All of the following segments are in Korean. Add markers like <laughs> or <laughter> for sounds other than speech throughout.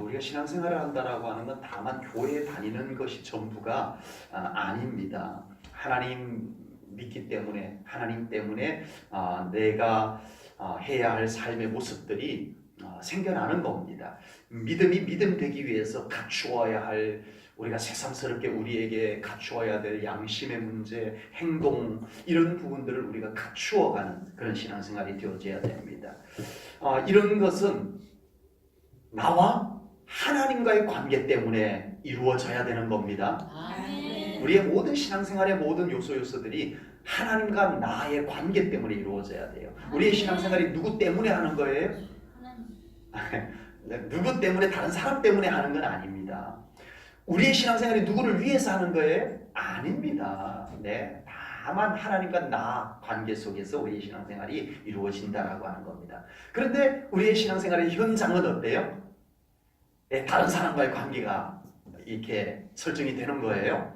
우리가 신앙생활을 한다라고 하는 건 다만 교회에 다니는 것이 전부가 아, 아닙니다. 하나님 믿기 때문에 하나님 때문에 아, 내가 아, 해야 할 삶의 모습들이 아, 생겨나는 겁니다. 믿음이 믿음 되기 위해서 갖추어야 할 우리가 새삼스럽게 우리에게 갖추어야 될 양심의 문제, 행동 이런 부분들을 우리가 갖추어가는 그런 신앙생활이 되어져야 됩니다. 아, 이런 것은 나와 하나님과의 관계 때문에 이루어져야 되는 겁니다. 아멘. 우리의 모든 신앙생활의 모든 요소 요소들이 하나님과 나의 관계 때문에 이루어져야 돼요. 우리의 신앙생활이 누구 때문에 하는 거예요? 하나님. <laughs> 누구 때문에 다른 사람 때문에 하는 건 아닙니다. 우리의 신앙생활이 누구를 위해서 하는 거예요? 아닙니다. 네. 다만 하나님과 나 관계 속에서 우리의 신앙생활이 이루어진다라고 하는 겁니다. 그런데 우리의 신앙생활의 현장은 어때요? 네, 다른 사람과의 관계가 이렇게 설정이 되는 거예요.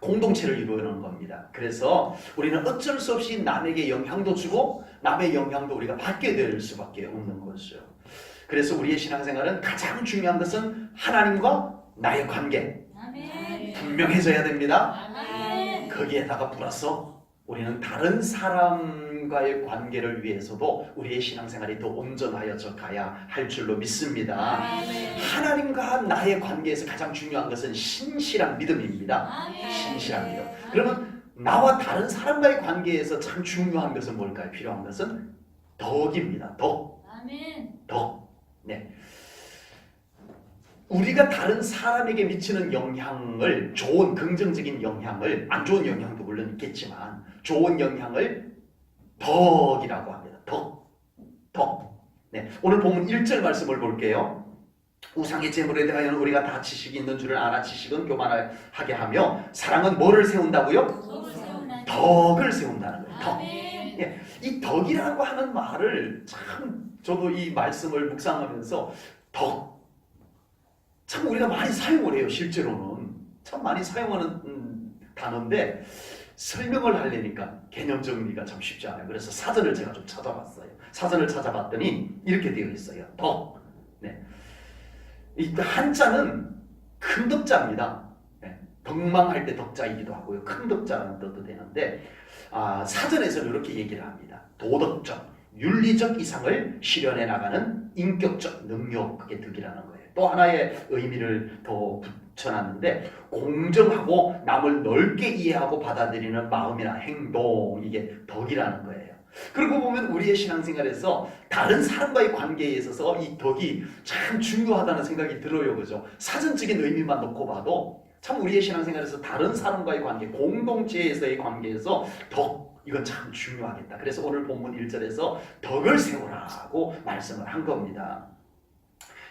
공동체를 이루는 겁니다. 그래서 우리는 어쩔 수 없이 남에게 영향도 주고 남의 영향도 우리가 받게 될 수밖에 없는 것이죠. 그래서 우리의 신앙생활은 가장 중요한 것은 하나님과 나의 관계. 분명해져야 됩니다. 거기에다가 플러스 우리는 다른 사람과의 관계를 위해서도 우리의 신앙생활이 더 온전하여져 가야 할 줄로 믿습니다. 아멘. 하나님과 나의 관계에서 가장 중요한 것은 신실한 믿음입니다. 아멘. 신실한 믿음. 그러면 나와 다른 사람과의 관계에서 참 중요한 것은 뭘까요? 필요한 것은 덕입니다. 덕. 아멘. 덕. 네. 우리가 다른 사람에게 미치는 영향을 좋은 긍정적인 영향을 안 좋은 영향도 물론 있겠지만 좋은 영향을 덕이라고 합니다. 덕. 덕. 네. 오늘 본문 1절 말씀을 볼게요. 우상의 제물에 대하여는 우리가 다 지식이 있는 줄을 알아 지식은 교만하게 하며 사랑은 뭐를 세운다고요? 덕을 세운다는 거예요. 덕. 아멘. 이 덕이라고 하는 말을 참 저도 이 말씀을 묵상하면서 덕. 참 우리가 많이 사용을 해요, 실제로는. 참 많이 사용하는 음, 단어인데 설명을 하려니까 개념 정리가 참 쉽지 않아요. 그래서 사전을 제가 좀 찾아봤어요. 사전을 찾아봤더니 이렇게 되어 있어요. 덕. 네. 이 한자는 큰 덕자입니다. 네. 덕망할 때 덕자이기도 하고요. 큰 덕자라는 뜻도 되는데 아, 사전에서는 이렇게 얘기를 합니다. 도덕적, 윤리적 이상을 실현해 나가는 인격적 능력 그게 덕이라는 거예요. 또 하나의 의미를 더 붙여놨는데 공정하고 남을 넓게 이해하고 받아들이는 마음이나 행동 이게 덕이라는 거예요. 그리고 보면 우리의 신앙생활에서 다른 사람과의 관계에 있어서 이 덕이 참 중요하다는 생각이 들어요, 그죠? 사전적인 의미만 놓고 봐도 참 우리의 신앙생활에서 다른 사람과의 관계, 공동체에서의 관계에서 덕 이건 참 중요하겠다. 그래서 오늘 본문 1절에서 덕을 세우라고 말씀을 한 겁니다.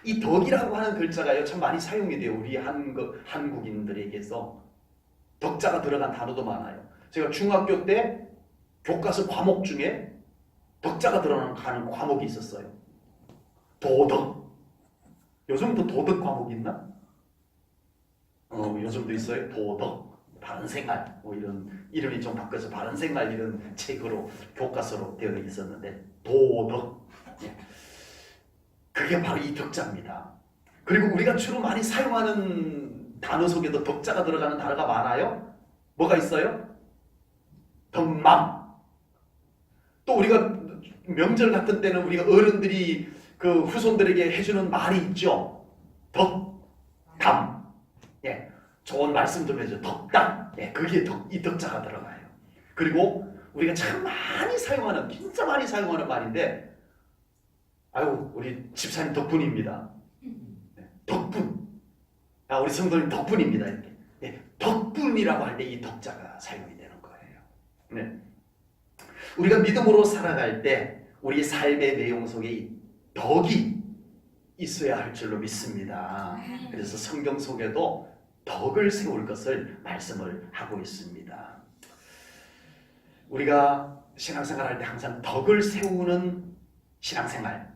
이 덕이라고 하는 글자가요 참 많이 사용이 돼요. 우리 한국 한국인들에게서 덕자가 들어간 단어도 많아요. 제가 중학교 때 교과서 과목 중에 덕자가 들어가는 과목이 있었어요. 도덕. 요즘도 도덕 과목 있나? 어, 요즘도 있어요. 도덕, 바른생활 뭐 이런 이름이 좀 바뀌어서 바른생활 이런 책으로 교과서로 되어 있었는데 도덕. 예. 그게 바로 이 덕자입니다. 그리고 우리가 주로 많이 사용하는 단어 속에도 덕자가 들어가는 단어가 많아요. 뭐가 있어요? 덕망. 또 우리가 명절 같은 때는 우리가 어른들이 그 후손들에게 해주는 말이 있죠. 덕 담. 예, 좋은 말씀 좀 해줘. 덕담. 예, 그게 덕, 이 덕자가 들어가요. 그리고 우리가 참 많이 사용하는, 진짜 많이 사용하는 말인데, 아유, 우리 집사님 덕분입니다. 네, 덕분. 아, 우리 성도님 덕분입니다. 이렇게. 예, 덕분이라고 할 때 이 덕자가 사용이 되는 거예요. 네. 우리가 믿음으로 살아갈 때 우리 삶의 내용 속에 이 덕이 있어야 할 줄로 믿습니다. 그래서 성경 속에도 덕을 세울 것을 말씀을 하고 있습니다. 우리가 신앙생활 할 때 항상 덕을 세우는 신앙생활,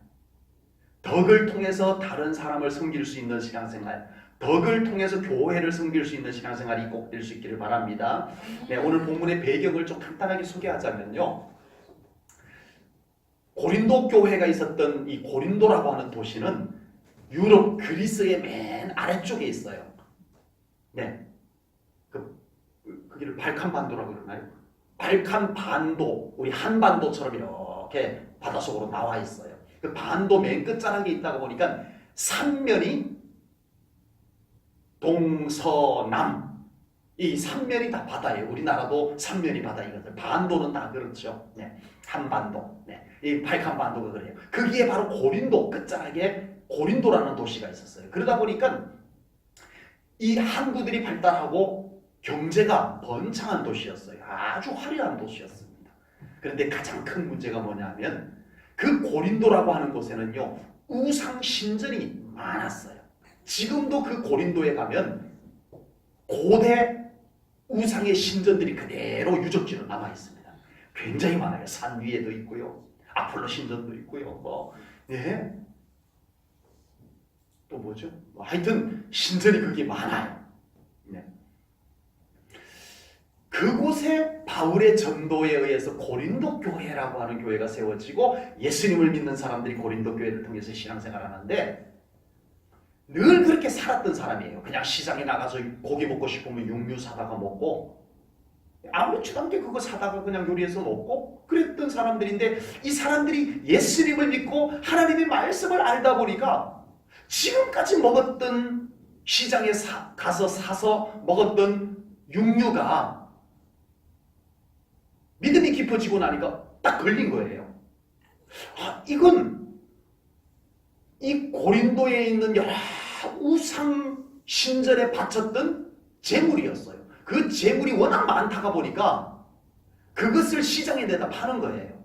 덕을 통해서 다른 사람을 섬길 수 있는 신앙생활, 덕을 통해서 교회를 섬길 수 있는 신앙생활이 꼭 될 수 있기를 바랍니다. 네, 오늘 본문의 배경을 좀 간단하게 소개하자면요. 고린도 교회가 있었던 이 고린도라고 하는 도시는 유럽 그리스의 맨 아래쪽에 있어요. 네. 그, 그- 거기를 발칸 반도라고 그러나요? 발칸 반도, 우리 한반도처럼 이렇게 바닷속으로 나와 있어요. 그 반도 맨 끝자락에 있다가 보니까 삼면이 동서남 이 삼면이 다 바다예요. 우리나라도 삼면이 바다 이거든요. 반도는 다 그렇죠. 네. 한반도. 네. 이 발칸 반도가 그래요. 거기에 바로 고린도 끝자락에 고린도라는 도시가 있었어요. 그러다 보니까 이 항구들이 발달하고 경제가 번창한 도시였어요. 아주 화려한 도시였습니다. 그런데 가장 큰 문제가 뭐냐면 그 고린도라고 하는 곳에는요 우상 신전이 많았어요. 지금도 그 고린도에 가면 고대 우상의 신전들이 그대로 유적지로 남아 있습니다. 굉장히 많아요. 산 위에도 있고요. 아폴로 신전도 있고요. 뭐 예. 또 뭐죠? 뭐 하여튼 신전이 그게 많아요. 네. 그곳에 바울의 전도에 의해서 고린도 교회라고 하는 교회가 세워지고 예수님을 믿는 사람들이 고린도 교회를 통해서 신앙생활 하는데 늘 그렇게 살았던 사람이에요. 그냥 시장에 나가서 고기 먹고 싶으면 육류 사다가 먹고 아무렇지도 않게 그거 사다가 그냥 요리해서 먹고 그랬던 사람들인데 이 사람들이 예수님을 믿고 하나님의 말씀을 알다 보니까 지금까지 먹었던 시장에 사- 가서 사서 먹었던 육류가 믿음이 깊어지고 나니까 딱 걸린 거예요. 아, 이건 이 고린도에 있는 여러 우상 신전에 바쳤던 재물이었어요. 그 재물이 워낙 많다가 보니까 그것을 시장에 내다 파는 거예요.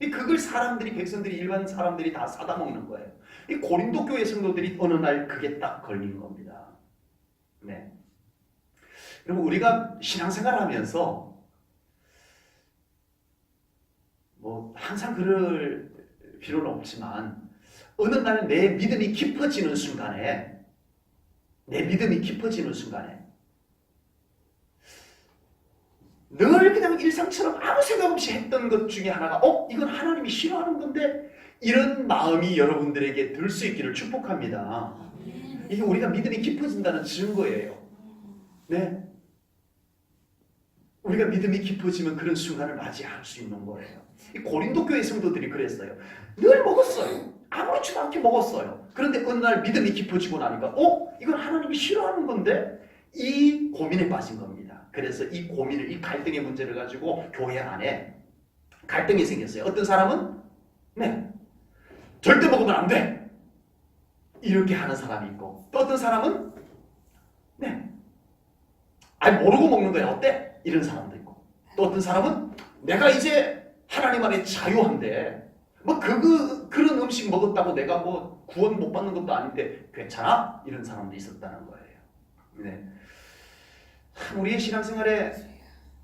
이 그걸 사람들이 백성들이 일반 사람들이 다 사다 먹는 거예요. 이 고린도 교회 성도들이 어느 날 그게 딱 걸린 겁니다. 네. 그럼 우리가 신앙생활하면서 뭐 항상 그럴 필요는 없지만 어느 날 내 믿음이 깊어지는 순간에 내 믿음이 깊어지는 순간에 늘 그냥 일상처럼 아무 생각 없이 했던 것 중에 하나가 어 이건 하나님이 싫어하는 건데 이런 마음이 여러분들에게 들 수 있기를 축복합니다. 이게 우리가 믿음이 깊어진다는 증거예요. 네. 우리가 믿음이 깊어지면 그런 순간을 맞이할 수 있는 거예요. 이 고린도 교회 성도들이 그랬어요. 늘 먹었어요. 아무렇지도 않게 먹었어요. 그런데 어느 날 믿음이 깊어지고 나니까 어? 이건 하나님이 싫어하는 건데? 이 고민에 빠진 겁니다. 그래서 이 고민을, 이 갈등의 문제를 가지고 교회 안에 갈등이 생겼어요. 어떤 사람은 네, 절대 먹으면 안 돼! 이렇게 하는 사람이 있고 또 어떤 사람은 네, 아니 모르고 먹는 거야 어때? 이런 사람도 있고 또 어떤 사람은 내가 이제 하나님 안에 자유한데 뭐 그거 그런 음식 먹었다고 내가 뭐 구원 못 받는 것도 아닌데 괜찮아? 이런 사람도 있었다는 거예요. 네. 참 우리의 신앙생활에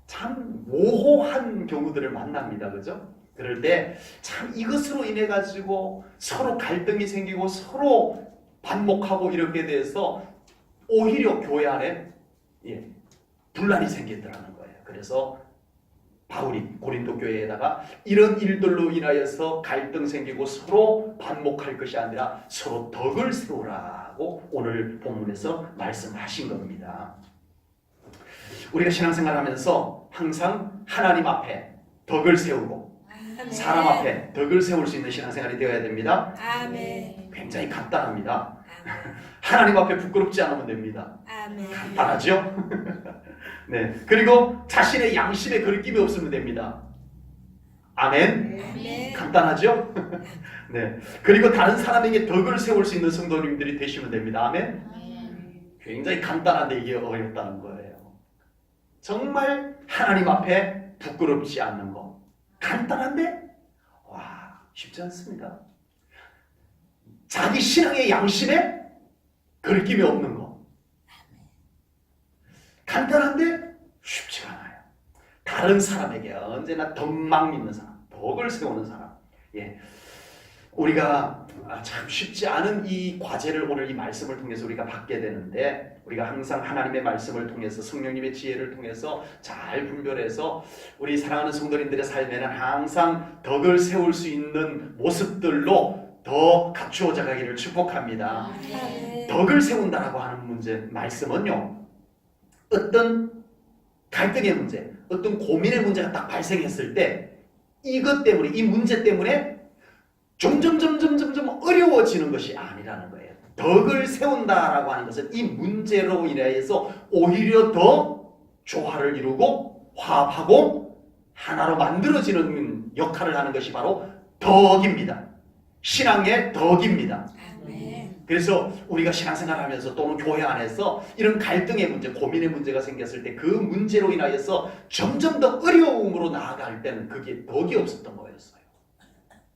참 모호한 경우들을 만납니다. 그죠? 그럴 때 참 이것으로 인해 가지고 서로 갈등이 생기고 서로 반목하고 이렇게 돼서 오히려 교회 안에 예, 분란이 생기더라는 거예요. 그래서 바울이 고린도 교회에다가 이런 일들로 인하여서 갈등 생기고 서로 반목할 것이 아니라 서로 덕을 세우라고 오늘 본문에서 말씀하신 겁니다. 우리가 신앙생활 하면서 항상 하나님 앞에 덕을 세우고 사람 앞에 덕을 세울 수 있는 신앙생활이 되어야 됩니다. 아멘. 굉장히 간단합니다. 하나님 앞에 부끄럽지 않으면 됩니다. 아멘. 간단하죠? <laughs> 네. 그리고 자신의 양심에 거리낌이 없으면 됩니다. 아멘. 아멘. 간단하죠? <laughs> 네. 그리고 다른 사람에게 덕을 세울 수 있는 성도님들이 되시면 됩니다. 아멘. 굉장히 간단한데 이게 어렵다는 거예요. 정말 하나님 앞에 부끄럽지 않는 거. 간단한데 와 쉽지 않습니다. 자기 신앙의 양심에 거리낌이 없는 거. 간단한데 쉽지가 않아요. 다른 사람에게 언제나 덕망 믿는 사람, 덕을 세우는 사람. 예. 우리가 아, 참 쉽지 않은 이 과제를 오늘 이 말씀을 통해서 우리가 받게 되는데 우리가 항상 하나님의 말씀을 통해서 성령님의 지혜를 통해서 잘 분별해서 우리 사랑하는 성도님들의 삶에는 항상 덕을 세울 수 있는 모습들로 더 갖추어져 가기를 축복합니다. 아멘. 덕을 세운다라고 하는 문제 말씀은요. 어떤 갈등의 문제, 어떤 고민의 문제가 딱 발생했을 때 이것 때문에 이 문제 때문에 점점 점점 점점 어려워지는 것이 아니라는 거예요. 덕을 세운다라고 하는 것은 이 문제로 인해서 오히려 더 조화를 이루고 화합하고 하나로 만들어지는 역할을 하는 것이 바로 덕입니다. 신앙의 덕입니다. 아멘. 그래서 우리가 신앙생활 하면서 또는 교회 안에서 이런 갈등의 문제, 고민의 문제가 생겼을 때 그 문제로 인하여서 점점 더 어려움으로 나아갈 때는 그게 덕이 없었던 거였어요.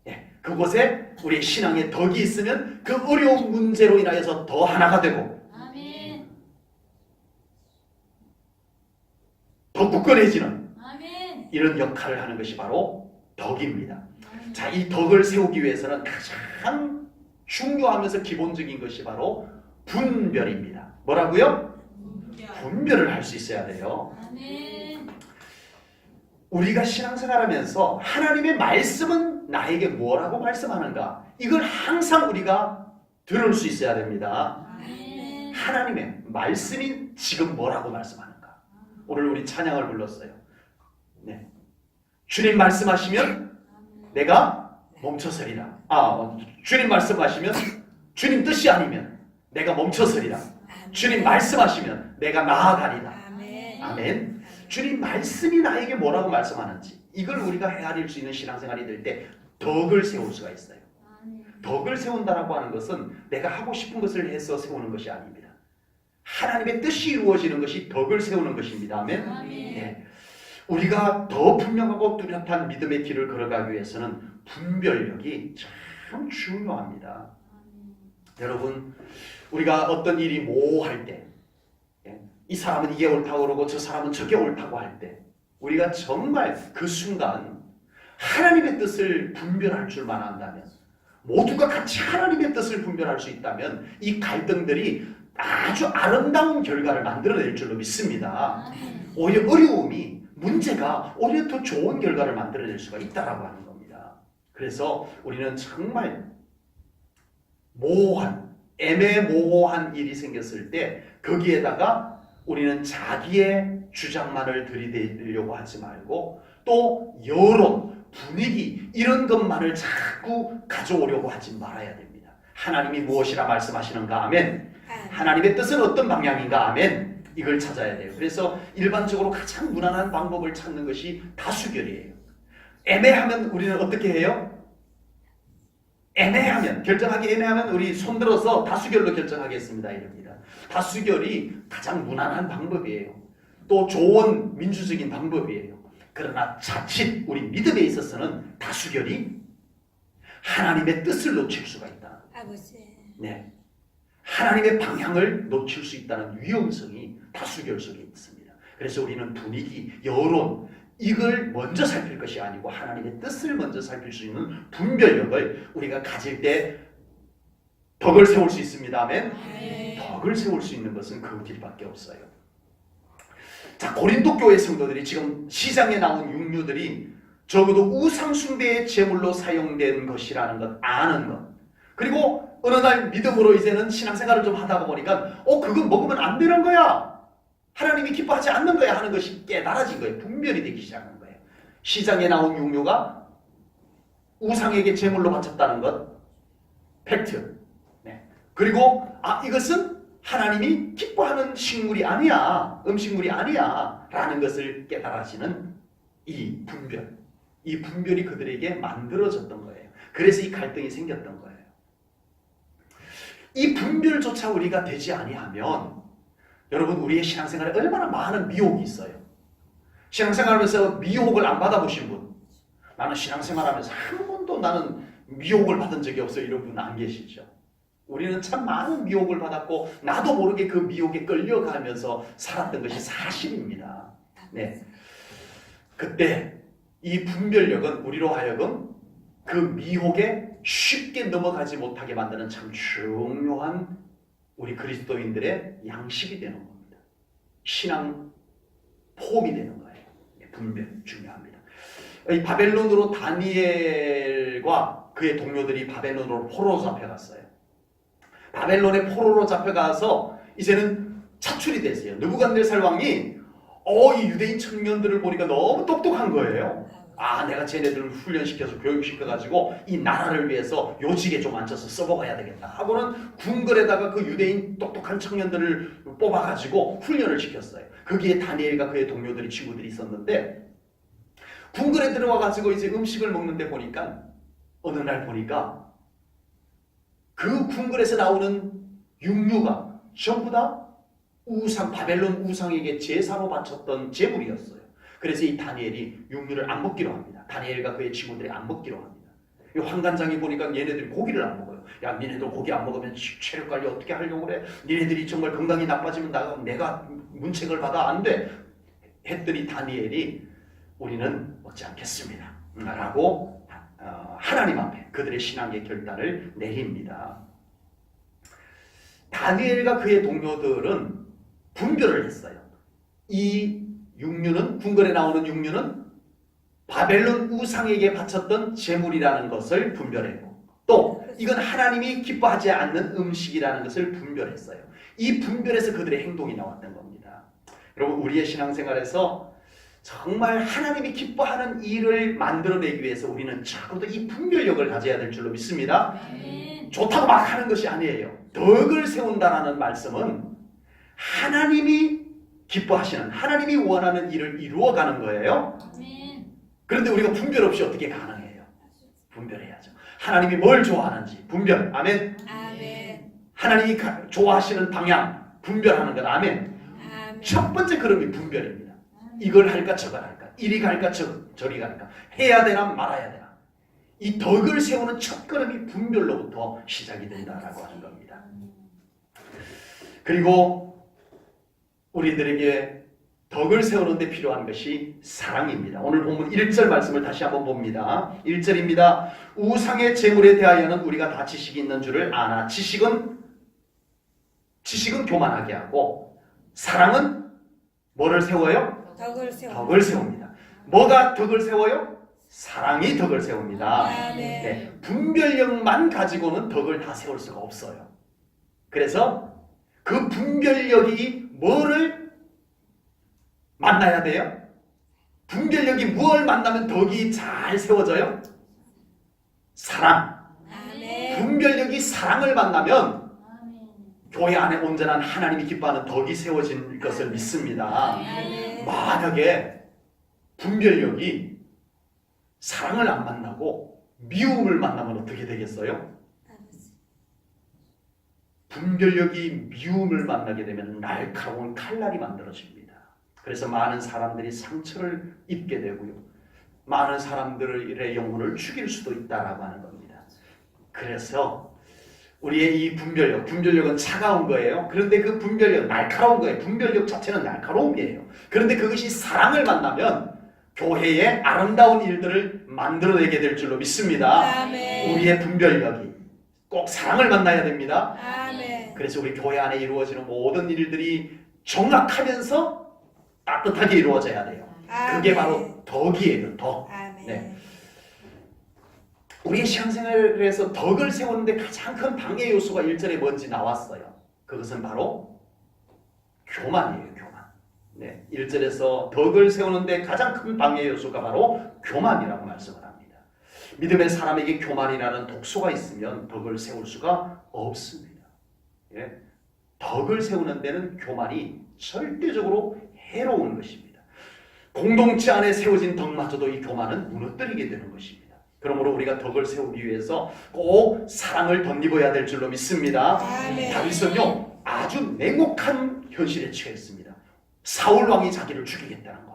예, 그곳에 우리의 신앙의 덕이 있으면 그 어려운 문제로 인하여서 더 하나가 되고 아멘. 더 굳건해지는 아멘. 이런 역할을 하는 것이 바로 덕입니다. 자, 이 덕을 세우기 위해서는 가장 중요하면서 기본적인 것이 바로 분별입니다. 뭐라고요? 분별을 할 수 있어야 돼요. 우리가 신앙생활하면서 하나님의 말씀은 나에게 뭐라고 말씀하는가? 이걸 항상 우리가 들을 수 있어야 됩니다. 하나님의 말씀이 지금 뭐라고 말씀하는가? 오늘 우리 찬양을 불렀어요. 네. 주님 말씀하시면 내가 멈춰서리라. 아, 주님 말씀하시면 주님 뜻이 아니면 내가 멈춰서리라. 주님 말씀하시면 내가 나아가리라. 아멘. 아멘. 주님 말씀이 나에게 뭐라고 말씀하는지 이걸 우리가 헤아릴 수 있는 신앙생활이 될 때 덕을 세울 수가 있어요. 덕을 세운다라고 하는 것은 내가 하고 싶은 것을 해서 세우는 것이 아닙니다. 하나님의 뜻이 이루어지는 것이 덕을 세우는 것입니다. 아멘. 아멘. 예. 우리가 더 분명하고 뚜렷한 믿음의 길을 걸어가기 위해서는 분별력이 참 중요합니다. 여러분, 우리가 어떤 일이 모호할 때, 예, 이 사람은 이게 옳다고 그러고 저 사람은 저게 옳다고 할 때, 우리가 정말 그 순간 하나님의 뜻을 분별할 줄만 안다면, 모두가 같이 하나님의 뜻을 분별할 수 있다면, 이 갈등들이 아주 아름다운 결과를 만들어낼 줄로 믿습니다. 오히려 어려움이 문제가 오히려 더 좋은 결과를 만들어낼 수가 있다라고 하는 겁니다. 그래서 우리는 정말 모호한 애매모호한 일이 생겼을 때 거기에다가 우리는 자기의 주장만을 들이대려고 하지 말고 또 여론, 분위기 이런 것만을 자꾸 가져오려고 하지 말아야 됩니다. 하나님이 무엇이라 말씀하시는가 하면 하나님의 뜻은 어떤 방향인가 하면 이걸 찾아야 돼요. 그래서 일반적으로 가장 무난한 방법을 찾는 것이 다수결이에요. 애매하면 우리는 어떻게 해요? 애매하면 결정하기 애매하면 우리 손들어서 다수결로 결정하겠습니다 이럽니다. 다수결이 가장 무난한 방법이에요. 또 좋은 민주적인 방법이에요. 그러나 자칫 우리 믿음에 있어서는 다수결이 하나님의 뜻을 놓칠 수가 있다. 아버지. 네. 하나님의 방향을 놓칠 수 있다는 위험성이 다수결 속에 있습니다. 그래서 우리는 분위기, 여론 이걸 먼저 살필 것이 아니고 하나님의 뜻을 먼저 살필 수 있는 분별력을 우리가 가질 때 덕을 세울 수 있습니다. 아멘. 덕을 세울 수 있는 것은 그 길밖에 없어요. 자, 고린도 교회 성도들이 지금 시장에 나온 육류들이 적어도 우상 숭배의 제물로 사용된 것이라는 것 아는 것. 그리고 어느 날 믿음으로 이제는 신앙생활을 좀 하다 보니까 어 그건 먹으면 안 되는 거야. 하나님이 기뻐하지 않는 거야 하는 것이 깨달아진 거예요. 분별이 되기 시작한 거예요. 시장에 나온 육류가 우상에게 제물로 바쳤다는 것 팩트. 네. 그리고 아 이것은 하나님이 기뻐하는 식물이 아니야. 음식물이 아니야. 라는 것을 깨달아지는 이 분별. 이 분별이 그들에게 만들어졌던 거예요. 그래서 이 갈등이 생겼던 거예요. 이 분별조차 우리가 되지 아니하면 여러분 우리의 신앙생활에 얼마나 많은 미혹이 있어요. 신앙생활하면서 미혹을 안 받아보신 분, 나는 신앙생활하면서 한 번도 나는 미혹을 받은 적이 없어 이런 분 안 계시죠. 우리는 참 많은 미혹을 받았고 나도 모르게 그 미혹에 끌려가면서 살았던 것이 사실입니다. 네. 그때 이 분별력은 우리로 하여금 그 미혹에 쉽게 넘어가지 못하게 만드는 참 중요한 우리 그리스도인들의 양식이 되는 겁니다. 신앙 폼이 되는 거예요. 네, 분별 중요합니다. 이 바벨론으로 다니엘과 그의 동료들이 바벨론으로 포로로 잡혀갔어요. 바벨론의 포로로 잡혀가서 이제는 차출이 됐어요. 느부갓네살 왕이 어, 이 유대인 청년들을 보니까 너무 똑똑한 거예요. 아, 내가 쟤네들을 훈련시켜서 교육시켜가지고 이 나라를 위해서 요직에 좀 앉혀서 써먹어야 되겠다. 하고는 궁궐에다가 그 유대인 똑똑한 청년들을 뽑아가지고 훈련을 시켰어요. 거기에 다니엘과 그의 동료들이 친구들이 있었는데 궁궐에 들어와가지고 이제 음식을 먹는데 보니까 어느 날 보니까 그 궁궐에서 나오는 육류가 전부 다 우상 바벨론 우상에게 제사로 바쳤던 제물이었어요. 그래서 이 다니엘이 육류를 안 먹기로 합니다. 다니엘과 그의 친구들이 안 먹기로 합니다. 이 환관장이 보니까 얘네들이 고기를 안 먹어요. 야, 니네들 고기 안 먹으면 치- 체력 관리 어떻게 하려고 그래? 니네들이 정말 건강이 나빠지면 나, 내가 문책을 받아 안 돼. 했더니 다니엘이 우리는 먹지 않겠습니다. 라고 어, 하나님 앞에 그들의 신앙의 결단을 내립니다. 다니엘과 그의 동료들은 분별을 했어요. 이 육류는 궁궐에 나오는 육류는 바벨론 우상에게 바쳤던 제물이라는 것을 분별했고 또 이건 하나님이 기뻐하지 않는 음식이라는 것을 분별했어요. 이 분별에서 그들의 행동이 나왔던 겁니다. 여러분 우리의 신앙생활에서 정말 하나님이 기뻐하는 일을 만들어내기 위해서 우리는 적어도 이 분별력을 가져야 될 줄로 믿습니다. 좋다고 막 하는 것이 아니에요. 덕을 세운다라는 말씀은 하나님이 기뻐하시는 하나님이 원하는 일을 이루어가는 거예요. 그런데 우리가 분별 없이 어떻게 가능해요? 분별해야죠. 하나님이 뭘 좋아하는지 분별. 아멘. 아멘. 하나님이 가- 좋아하시는 방향 분별하는 것. 아멘. 아멘. 첫 번째 걸음이 분별입니다. 이걸 할까 저걸 할까 이리 갈까 저, 저리 갈까 해야 되나 말아야 되나 이 덕을 세우는 첫 걸음이 분별로부터 시작이 된다라고 하는 겁니다. 그리고 우리들에게 덕을 세우는 데 필요한 것이 사랑입니다. 오늘 본문 1절 말씀을 다시 한번 봅니다. 1절입니다. 우상의 재물에 대하여는 우리가 다 지식이 있는 줄을 아나 지식은 지식은 교만하게 하고 사랑은 뭐를 세워요? 덕을 세워. 덕을 세웁니다. 뭐가 덕을 세워요? 사랑이 덕을 세웁니다. 아멘. 네, 분별력만 가지고는 덕을 다 세울 수가 없어요. 그래서 그 분별력이 뭐를 만나야 돼요? 분별력이 무엇을 만나면 덕이 잘 세워져요? 사랑. 분별력이 사랑을 만나면. 교회 안에 온전한 하나님이 기뻐하는 덕이 세워진 것을 믿습니다. 만약에 분별력이 사랑을 안 만나고 미움을 만나면 어떻게 되겠어요? 분별력이 미움을 만나게 되면 날카로운 칼날이 만들어집니다. 그래서 많은 사람들이 상처를 입게 되고요. 많은 사람들의 영혼을 죽일 수도 있다라고 하는 겁니다. 그래서 우리의 이 분별력, 분별력은 차가운 거예요. 그런데 그 분별력 날카로운 거예요. 분별력 자체는 날카로움이에요. 그런데 그것이 사랑을 만나면 교회의 아름다운 일들을 만들어내게 될 줄로 믿습니다. 아멘. 우리의 분별력이 꼭 사랑을 만나야 됩니다. 아멘. 그래서 우리 교회 안에 이루어지는 모든 일들이 정확하면서 따뜻하게 이루어져야 돼요. 그게 바로 덕이에요. 덕. 아멘. 네. 우리의 신앙생활에서 덕을 세우는데 가장 큰 방해 요소가 1절에 뭔지 나왔어요. 그것은 바로 교만이에요. 교만. 네. 1절에서 덕을 세우는데 가장 큰 방해 요소가 바로 교만이라고 말씀을 합니다. 믿음의 사람에게 교만이라는 독소가 있으면 덕을 세울 수가 없습니다. 예? 덕을 세우는 데는 교만이 절대적으로 해로운 것입니다. 공동체 안에 세워진 덕마저도 이 교만은 무너뜨리게 되는 것입니다. 그러므로 우리가 덕을 세우기 위해서 꼭 사랑을 덧입어야 될 줄로 믿습니다. 다윗은요 아주 냉혹한 현실에 처했습니다. 사울 왕이 자기를 죽이겠다는 거예요.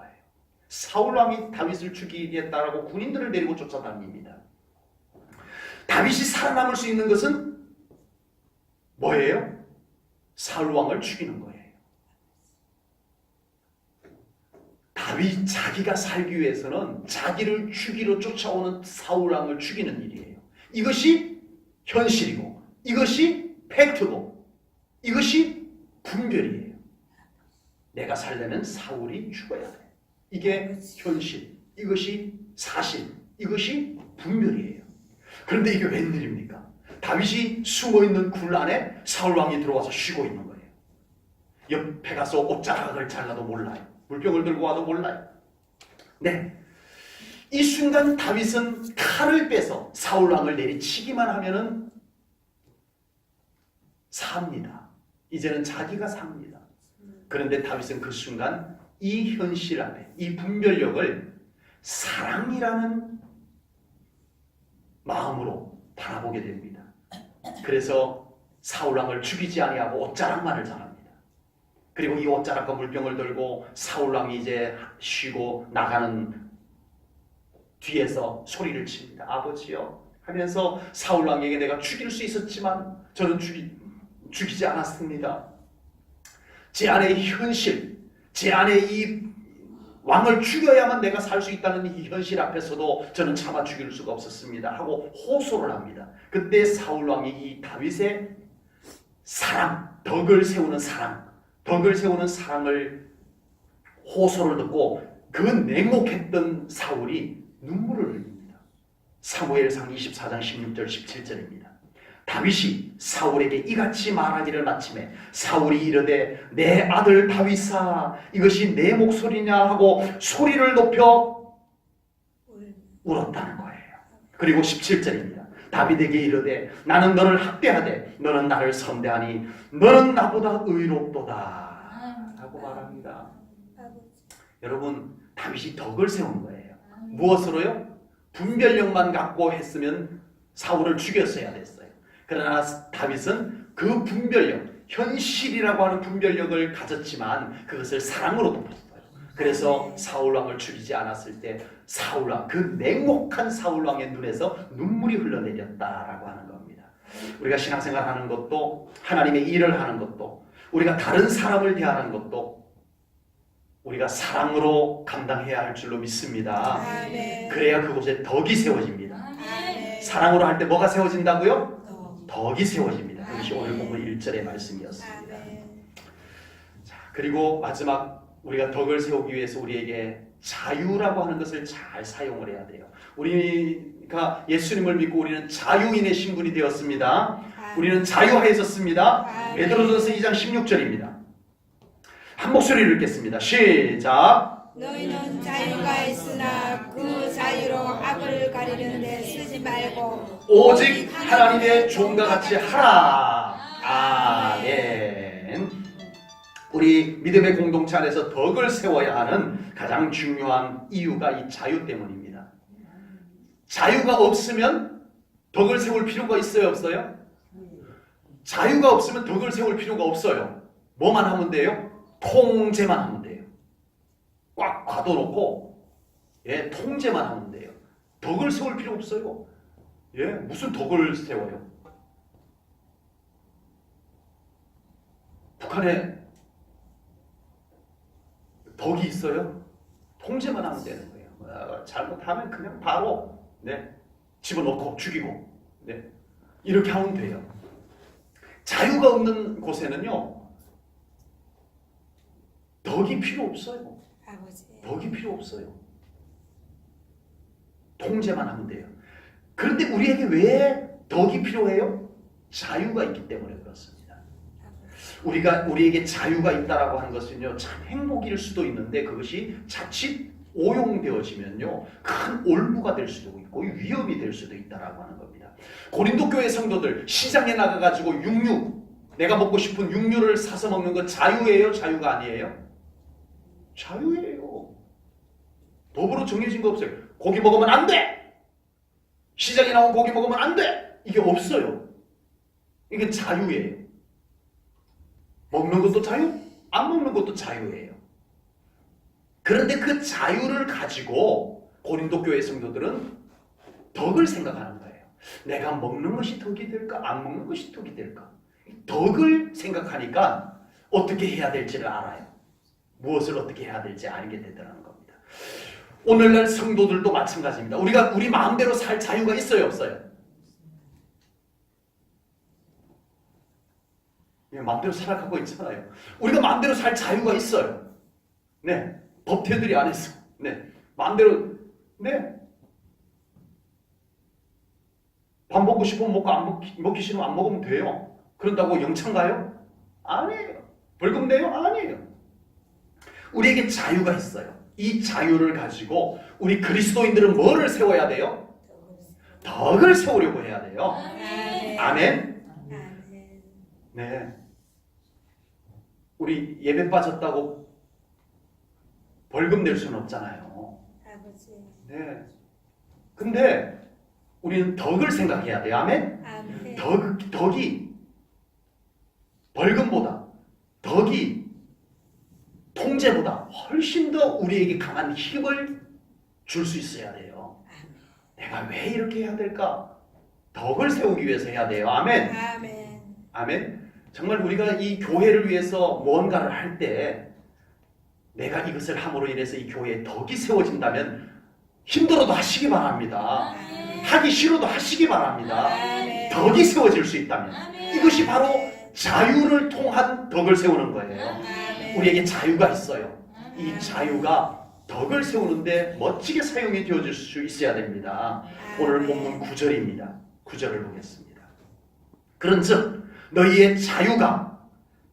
사울 왕이 다윗을 죽이겠다라고 군인들을 데리고 쫓아다닙니다. 다윗이 살아남을 수 있는 것은 뭐예요? 사울 왕을 죽이는 거예요. 다윗 자기가 살기 위해서는 자기를 죽이러 쫓아오는 사울 왕을 죽이는 일이에요. 이것이 현실이고 이것이 팩트고 이것이 분별이에요. 내가 살려면 사울이 죽어야 돼. 이게 현실. 이것이 사실. 이것이 분별이에요. 그런데 이게 웬일입니까? 다윗이 숨어 있는 굴 안에 사울 왕이 들어와서 쉬고 있는 거예요. 옆에 가서 옷자락을 잘라도 몰라요. 물병을 들고 와도 몰라요. 네. 이 순간 다윗은 칼을 빼서 사울 왕을 내리치기만 하면은 삽니다. 이제는 자기가 삽니다. 그런데 다윗은 그 순간 이 현실 앞에 이 분별력을 사랑이라는 마음으로 바라보게 됩니다. 그래서 사울 왕을 죽이지 아니하고 옷자락만을 전합니다. 그리고 이 옷자락과 물병을 들고 사울 왕이 이제 쉬고 나가는 뒤에서 소리를 칩니다. 아버지요 하면서 사울 왕에게 내가 죽일 수 있었지만 저는 죽이, 죽이지 않았습니다. 제 안의 현실, 제 안의 이 왕을 죽여야만 내가 살 수 있다는 이 현실 앞에서도 저는 참아 죽일 수가 없었습니다. 하고 호소를 합니다. 그때 사울 왕이 이 다윗의 사랑, 덕을 세우는 사랑, 덕을 세우는 사랑을 호소를 듣고 그 냉혹했던 사울이 눈물을 흘립니다. 사무엘상 24장 16절 17절입니다. 다윗이 사울에게 이같이 말하기를 마침에 사울이 이르되 내 아들 다윗아 이것이 내 목소리냐 하고 소리를 높여 울었다는 거예요. 그리고 17절입니다. 다윗에게 이르되 나는 너를 학대하되 너는 나를 선대하니 너는 나보다 의롭도다 라고 말합니다. 여러분 다윗이 덕을 세운 거예요. 무엇으로요? 분별력만 갖고 했으면 사울을 죽였어야 됐어요. 그러나 다윗은 그 분별력, 현실이라고 하는 분별력을 가졌지만 그것을 사랑으로 덮었어요. 그래서 사울 왕을 죽이지 않았을 때 사울 왕, 그 냉혹한 사울 왕의 눈에서 눈물이 흘러내렸다라고 하는 겁니다. 우리가 신앙생활 하는 것도 하나님의 일을 하는 것도 우리가 다른 사람을 대하는 것도 우리가 사랑으로 감당해야 할 줄로 믿습니다. 아멘. 그래야 그곳에 덕이 세워집니다. 아멘. 사랑으로 할 때 뭐가 세워진다고요? 덕이 세워집니다. 그것이 오늘 본문 1절의 말씀이었습니다. 아멘. 자, 그리고 마지막 우리가 덕을 세우기 위해서 우리에게 자유라고 하는 것을 잘 사용을 해야 돼요. 우리가 예수님을 믿고 우리는 자유인의 신분이 되었습니다. 우리는 자유하였었습니다. 아멘. 베드로전서 2장 16절입니다. 한 목소리를 읽겠습니다. 시작. 너희는 자유가 있으나 그 자유로 악을 가리는데 쓰지 말고 오직 하나님의 종과 같이 하라. 아멘. 우리 믿음의 공동체 안에서 덕을 세워야 하는 가장 중요한 이유가 이 자유 때문입니다. 자유가 없으면 덕을 세울 필요가 있어요, 없어요? 자유가 없으면 덕을 세울 필요가 없어요. 뭐만 하면 돼요? 통제만 하면 돼요. 꽉 가둬놓고 예, 통제만 하면 돼요. 덕을 세울 필요 없어요. 예, 무슨 덕을 세워요? 북한에 덕이 있어요? 통제만 하면 되는 거예요. 아, 잘못하면 그냥 바로 네, 집어넣고 죽이고 네, 이렇게 하면 돼요. 자유가 없는 곳에는요 덕이 필요 없어요. 아버지 덕이 필요 없어요. 통제만 하면 돼요. 그런데 우리에게 왜 덕이 필요해요? 자유가 있기 때문에 그렇습니다. 우리가 우리에게 자유가 있다라고 하는 것은요 참 행복일 수도 있는데 그것이 자칫 오용되어지면요 큰 올무가 될 수도 있고 위험이 될 수도 있다라고 하는 겁니다. 고린도 교회 성도들 시장에 나가 가지고 육류 내가 먹고 싶은 육류를 사서 먹는 건 자유예요, 자유가 아니에요? 자유예요. 법으로 정해진 거 없어요. 고기 먹으면 안 돼. 시장에 나온 고기 먹으면 안 돼. 이게 없어요. 이게 자유예요. 먹는 것도 자유, 안 먹는 것도 자유예요. 그런데 그 자유를 가지고 고린도 교회 성도들은 덕을 생각하는 거예요. 내가 먹는 것이 덕이 될까, 안 먹는 것이 덕이 될까? 덕을 생각하니까 어떻게 해야 될지를 알아요. 무엇을 어떻게 해야 될지 알게 되더라는 겁니다. 오늘날 성도들도 마찬가지입니다. 우리가 우리 마음대로 살 자유가 있어요, 없어요? 예, 마음대로 살아가고 있잖아요. 우리가 마음대로 살 자유가 있어요. 네, 법태들이 안에서, 네, 마음대로, 네. 밥 먹고 싶으면 먹고 안 먹기, 먹기 싫으면 안 먹으면 돼요. 그런다고 영창 가요? 아니에요. 벌금 내요? 아니에요. 우리에게 자유가 있어요. 이 자유를 가지고 우리 그리스도인들은 뭐를 세워야 돼요? 덕을 세우려고 해야 돼요. 아멘. 아멘. 아멘. 네. 우리 예배 빠졌다고 벌금 낼 수는 없잖아요. 아버지. 네. 근데 우리는 덕을 생각해야 돼요. 아멘. 아멘. 덕, 덕이 벌금보다 덕이 통제보다 훨씬 더 우리에게 강한 힘을 줄 수 있어야 돼요. 내가 왜 이렇게 해야 될까? 덕을 세우기 위해서 해야 돼요. 아멘. 아멘. 아멘. 정말 우리가 이 교회를 위해서 무언가를 할 때 내가 이것을 함으로 인해서 이 교회에 덕이 세워진다면 힘들어도 하시기 바랍니다. 아멘. 하기 싫어도 하시기 바랍니다. 아멘. 덕이 세워질 수 있다면 아멘. 이것이 바로 자유를 통한 덕을 세우는 거예요. 아멘. 우리에게 자유가 있어요. 이 아멘. 자유가 덕을 세우는데 멋지게 사용이 되어질 수 있어야 됩니다. 오늘 아멘. 본문 9절입니다. 9절을 보겠습니다. 그런 즉 너희의 자유가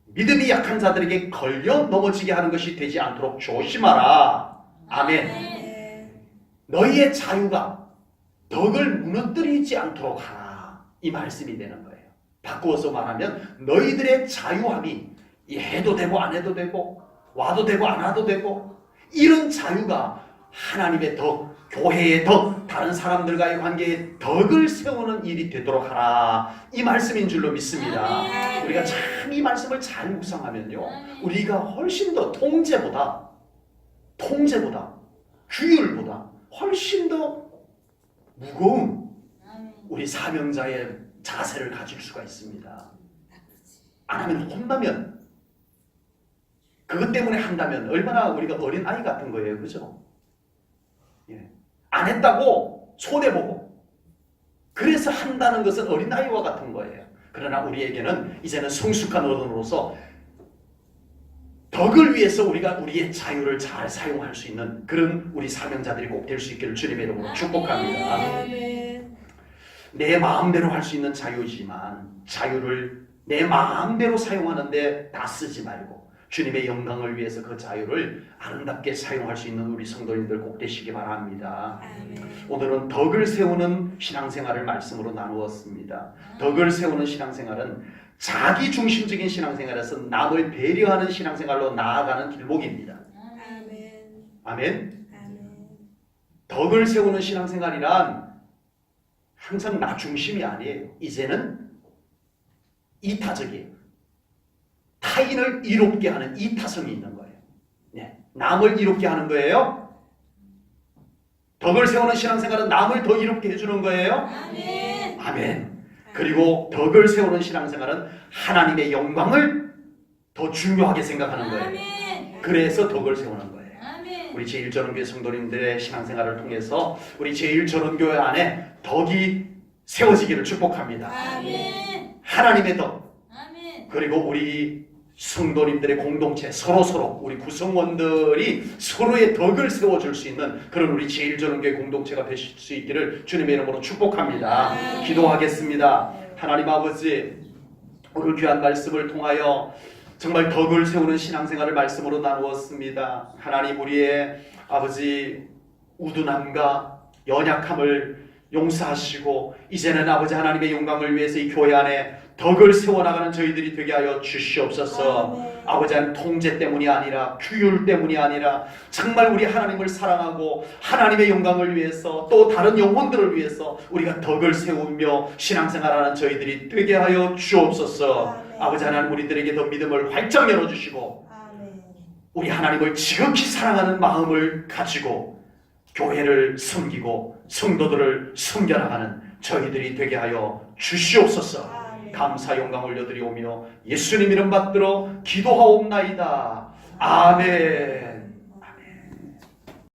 믿음이 약한 자들에게 걸려 넘어지게 하는 것이 되지 않도록 조심하라. 아멘. 아멘. 너희의 자유가 덕을 무너뜨리지 않도록 하라. 이 말씀이 되는 거예요. 바꾸어서 말하면 너희들의 자유함이 이 해도 되고 안 해도 되고 와도 되고 안 와도 되고 이런 자유가 하나님의 덕, 교회의 덕, 다른 사람들과의 관계에 덕을 세우는 일이 되도록 하라. 이 말씀인 줄로 믿습니다. 우리가 참 이 말씀을 잘 묵상하면요. 우리가 훨씬 더 통제보다 통제보다 규율보다 훨씬 더 무거운. 우리 사명자의 자세를 가질 수가 있습니다. 안 하면 혼나면 그것 때문에 한다면 얼마나 우리가 어린 아이 같은 거예요, 그죠? 예. 안 했다고 손해보고 그래서 한다는 것은 어린 아이와 같은 거예요. 그러나 우리에게는 이제는 성숙한 어른으로서 덕을 위해서 우리가 우리의 자유를 잘 사용할 수 있는 그런 우리 사명자들이 꼭 될 수 있기를 주님의 이름으로 축복합니다. 내 마음대로 할 수 있는 자유지만 자유를 내 마음대로 사용하는데 다 쓰지 말고 주님의 영광을 위해서 그 자유를 아름답게 사용할 수 있는 우리 성도님들 꼭 되시기 바랍니다. 오늘은 덕을 세우는 신앙생활을 말씀으로 나누었습니다. 덕을 세우는 신앙생활은 자기 중심적인 신앙생활에서 남을 배려하는 신앙생활로 나아가는 길목입니다. 아멘. 덕을 세우는 신앙생활이란 항상 나 중심이 아니에요. 이제는 이타적이에요. 타인을 이롭게 하는 이 타성이 있는 거예요. 네. 남을 이롭게 하는 거예요. 덕을 세우는 신앙생활은 남을 더 이롭게 해주는 거예요. 아멘. 아멘. 그리고 덕을 세우는 신앙생활은 하나님의 영광을 더 중요하게 생각하는 거예요. 아멘. 그래서 덕을 세우는 거예요. 아멘. 우리 제1전원교회 성도님들의 신앙생활을 통해서 우리 제1전원교회 안에 덕이 세워지기를 축복합니다. 아멘. 하나님의 덕 아멘. 그리고 우리 성도님들의 공동체 서로 서로 우리 구성원들이 서로의 덕을 세워줄 수 있는 그런 우리 제1전원교회 공동체가 되실 수 있기를 주님의 이름으로 축복합니다. 기도하겠습니다. 하나님 아버지 오늘 귀한 말씀을 통하여 정말 덕을 세우는 신앙생활을 말씀으로 나누었습니다. 하나님 우리의 아버지 우둔함과 연약함을 용서하시고 이제는 아버지 하나님의 영광을 위해서 이 교회 안에 덕을 세워나가는 저희들이 되게 하여 주시옵소서. 아멘. 아버지 하나님 통제 때문이 아니라 규율 때문이 아니라 정말 우리 하나님을 사랑하고 하나님의 영광을 위해서 또 다른 영혼들을 위해서 우리가 덕을 세우며 신앙생활하는 저희들이 되게 하여 주옵소서. 아멘. 아버지 하나님 우리들에게 더 믿음을 활짝 열어주시고 아멘. 우리 하나님을 지극히 사랑하는 마음을 가지고 교회를 섬기고 성도들을 섬겨나가는 저희들이 되게 하여 주시옵소서. 아멘. 감사 영광 올려드리오며 예수님 이름 받들어 기도하옵나이다. 아멘.